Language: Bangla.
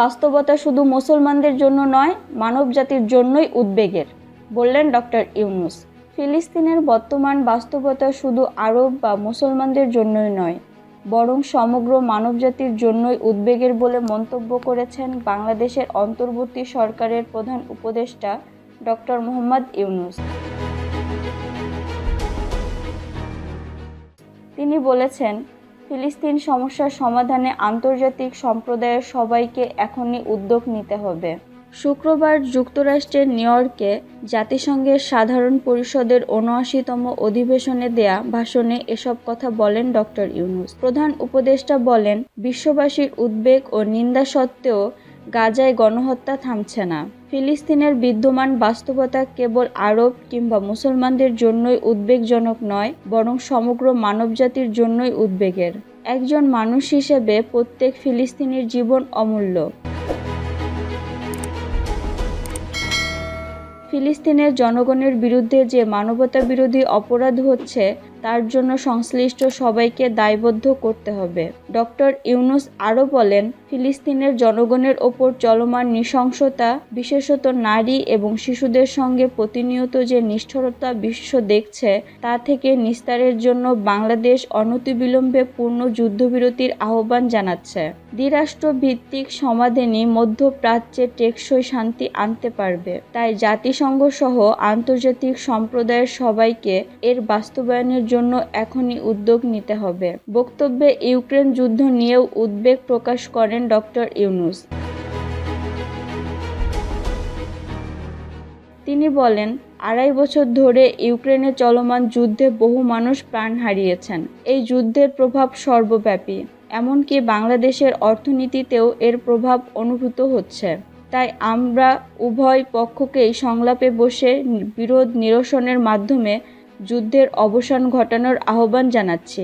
বাস্তবতা শুধু মুসলমানদের জন্য নয়, মানবজাতির জন্যই উদ্বেগের, বললেন ডক্টর ইউনুস। ফিলিস্তিনের বর্তমান বাস্তবতা শুধু আরব বা মুসলমানদের জন্যই নয়, বরং সমগ্র মানবজাতির জন্যই উদ্বেগের বলে মন্তব্য করেছেন বাংলাদেশের অন্তর্বর্তী সরকারের প্রধান উপদেষ্টা ডক্টর মোহাম্মদ ইউনুস। তিনি বলেছেন ফিলিস্তিন সমস্যার সমাধানে আন্তর্জাতিক সম্প্রদায়ের সবাইকে এখনই উদ্যোগ নিতে হবে। শুক্রবার যুক্তরাষ্ট্রের নিউ ইয়র্কে জাতিসংঘের সাধারণ পরিষদের উনআশিতম অধিবেশনে দেয়া ভাষণে এসব কথা বলেন ডক্টর ইউনুস। প্রধান উপদেষ্টা বলেন, বিশ্ববাসীর উদ্বেগ ও নিন্দা সত্ত্বেও গাজায় গণহত্যা থামছে না। ফিলিস্তিনের বিদ্যমান বাস্তবতা কেবল আরব কিংবা মুসলমানদের জন্যই উদ্বেগজনক নয়, বরং সমগ্র মানবজাতির জন্যই উদ্বেগের। একজন মানুষ হিসেবে প্রত্যেক ফিলিস্তিনির জীবন অমূল্য। ফিলিস্তিনের জনগণের বিরুদ্ধে যে মানবতা বিরোধী অপরাধ হচ্ছে তার জন্য সংশ্লিষ্ট সবাইকে দায়বদ্ধ করতে হবে। ডক্টর ইউনুস আরও বলেন, ফিলিস্তিনের জনগণের ওপর চলমান নৃশংসতা, বিশেষত নারী এবং শিশুদের সঙ্গে প্রতিনিয়ত যে নিষ্ঠুরতা বিশ্ব দেখছে, তা থেকে নিস্তারের জন্য বাংলাদেশ অনতিবিলম্বে পূর্ণ যুদ্ধবিরতির আহ্বান জানাচ্ছে। দ্বিরাষ্ট্র ভিত্তিক সমাধানই মধ্যপ্রাচ্যে টেকসই শান্তি আনতে পারবে। তাই জাতিসংঘ সহ আন্তর্জাতিক সম্প্রদায়ের সবাইকে এর বাস্তবায়নের জন্য এখনই উদ্যোগ নিতে হবে। বক্তব্যে ইউক্রেন যুদ্ধ নিয়েও উদ্বেগ প্রকাশ করেন ডক্টর ইউনুস। তিনি বলেন, আড়াই বছর ধরে ইউক্রেনে চলমান যুদ্ধে বহু মানুষ প্রাণ হারিয়েছেন। এই যুদ্ধের প্রভাব সর্বব্যাপী। এমনকি বাংলাদেশের অর্থনীতিতেও এর প্রভাব অনুভূত হচ্ছে। তাই আমরা উভয় পক্ষকেই সংলাপে বসে বিরোধ নিরসনের মাধ্যমে যুদ্ধের অবসান ঘটানোর আহ্বান জানাচ্ছি।